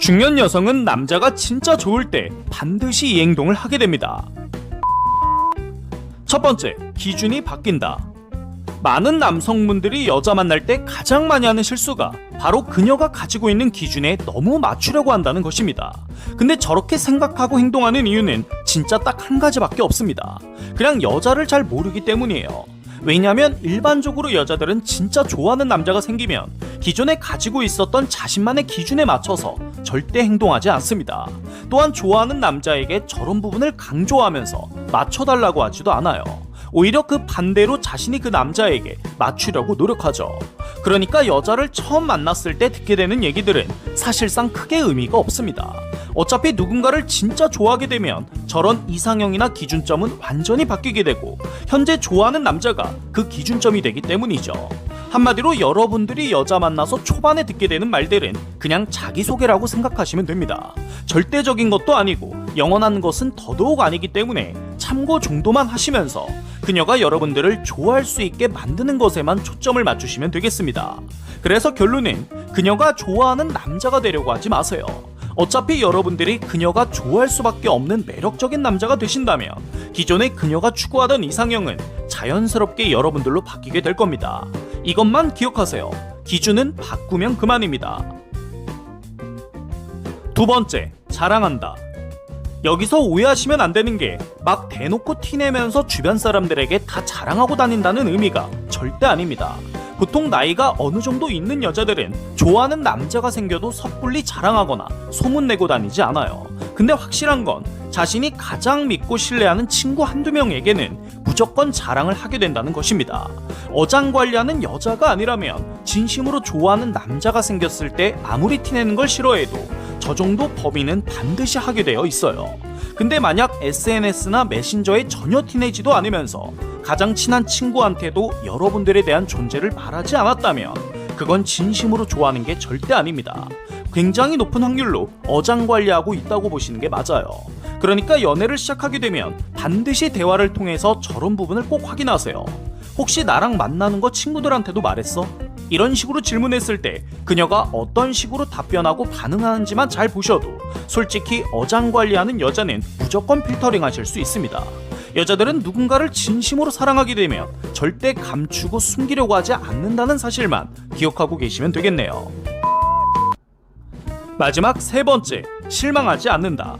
중년 여성은 남자가 진짜 좋을 때 반드시 이 행동을 하게 됩니다. 첫 번째, 기준이 바뀐다. 많은 남성분들이 여자 만날 때 가장 많이 하는 실수가 바로 그녀가 가지고 있는 기준에 너무 맞추려고 한다는 것입니다. 근데 저렇게 생각하고 행동하는 이유는 진짜 딱 한 가지밖에 없습니다. 그냥 여자를 잘 모르기 때문이에요. 왜냐면 일반적으로 여자들은 진짜 좋아하는 남자가 생기면 기존에 가지고 있었던 자신만의 기준에 맞춰서 절대 행동하지 않습니다. 또한 좋아하는 남자에게 저런 부분을 강조하면서 맞춰달라고 하지도 않아요. 오히려 그 반대로 자신이 그 남자에게 맞추려고 노력하죠. 그러니까 여자를 처음 만났을 때 듣게 되는 얘기들은 사실상 크게 의미가 없습니다. 어차피 누군가를 진짜 좋아하게 되면 저런 이상형이나 기준점은 완전히 바뀌게 되고 현재 좋아하는 남자가 그 기준점이 되기 때문이죠. 한마디로 여러분들이 여자 만나서 초반에 듣게 되는 말들은 그냥 자기소개라고 생각하시면 됩니다. 절대적인 것도 아니고 영원한 것은 더더욱 아니기 때문에 참고 정도만 하시면서 그녀가 여러분들을 좋아할 수 있게 만드는 것에만 초점을 맞추시면 되겠습니다. 그래서 결론은 그녀가 좋아하는 남자가 되려고 하지 마세요. 어차피 여러분들이 그녀가 좋아할 수밖에 없는 매력적인 남자가 되신다면 기존에 그녀가 추구하던 이상형은 자연스럽게 여러분들로 바뀌게 될 겁니다. 이것만 기억하세요. 기준은 바꾸면 그만입니다. 두 번째, 자랑한다. 여기서 오해하시면 안 되는 게 막 대놓고 티내면서 주변 사람들에게 다 자랑하고 다닌다는 의미가 절대 아닙니다. 보통 나이가 어느 정도 있는 여자들은 좋아하는 남자가 생겨도 섣불리 자랑하거나 소문내고 다니지 않아요. 근데 확실한 건 자신이 가장 믿고 신뢰하는 친구 한두 명에게는 무조건 자랑을 하게 된다는 것입니다. 어장 관리하는 여자가 아니라면 진심으로 좋아하는 남자가 생겼을 때 아무리 티내는 걸 싫어해도 저 정도 범위는 반드시 하게 되어 있어요. 근데 만약 SNS나 메신저에 전혀 티내지도 않으면서 가장 친한 친구한테도 여러분들에 대한 존재를 말하지 않았다면 그건 진심으로 좋아하는 게 절대 아닙니다. 굉장히 높은 확률로 어장 관리하고 있다고 보시는 게 맞아요. 그러니까 연애를 시작하게 되면 반드시 대화를 통해서 저런 부분을 꼭 확인하세요. 혹시 나랑 만나는 거 친구들한테도 말했어? 이런 식으로 질문했을 때 그녀가 어떤 식으로 답변하고 반응하는지만 잘 보셔도 솔직히 어장 관리하는 여자는 무조건 필터링 하실 수 있습니다. 여자들은 누군가를 진심으로 사랑하게 되면 절대 감추고 숨기려고 하지 않는다는 사실만 기억하고 계시면 되겠네요. 마지막 세 번째, 실망하지 않는다.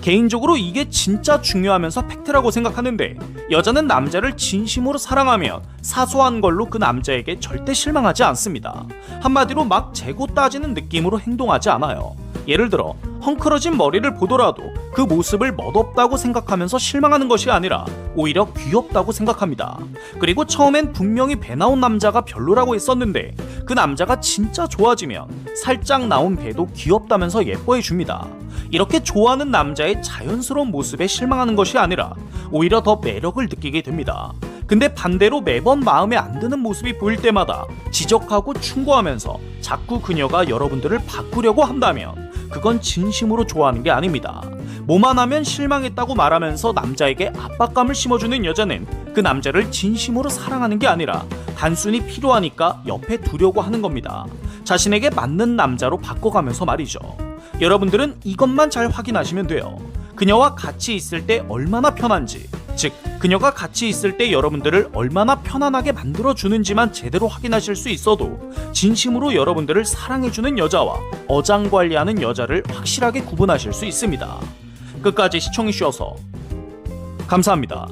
개인적으로 이게 진짜 중요하면서 팩트라고 생각하는데 여자는 남자를 진심으로 사랑하면 사소한 걸로 그 남자에게 절대 실망하지 않습니다. 한마디로 막 재고 따지는 느낌으로 행동하지 않아요. 예를 들어 헝클어진 머리를 보더라도 그 모습을 멋없다고 생각하면서 실망하는 것이 아니라 오히려 귀엽다고 생각합니다. 그리고 처음엔 분명히 배 나온 남자가 별로라고 했었는데 그 남자가 진짜 좋아지면 살짝 나온 배도 귀엽다면서 예뻐해 줍니다. 이렇게 좋아하는 남자의 자연스러운 모습에 실망하는 것이 아니라 오히려 더 매력을 느끼게 됩니다. 근데 반대로 매번 마음에 안 드는 모습이 보일 때마다 지적하고 충고하면서 자꾸 그녀가 여러분들을 바꾸려고 한다면 그건 진심으로 좋아하는 게 아닙니다. 뭐만 하면 실망했다고 말하면서 남자에게 압박감을 심어주는 여자는 그 남자를 진심으로 사랑하는 게 아니라 단순히 필요하니까 옆에 두려고 하는 겁니다. 자신에게 맞는 남자로 바꿔가면서 말이죠. 여러분들은 이것만 잘 확인하시면 돼요. 그녀와 같이 있을 때 얼마나 편한지, 즉, 그녀가 같이 있을 때 여러분들을 얼마나 편안하게 만들어주는지만 제대로 확인하실 수 있어도 진심으로 여러분들을 사랑해주는 여자와 어장관리하는 여자를 확실하게 구분하실 수 있습니다. 끝까지 시청해주셔서 감사합니다.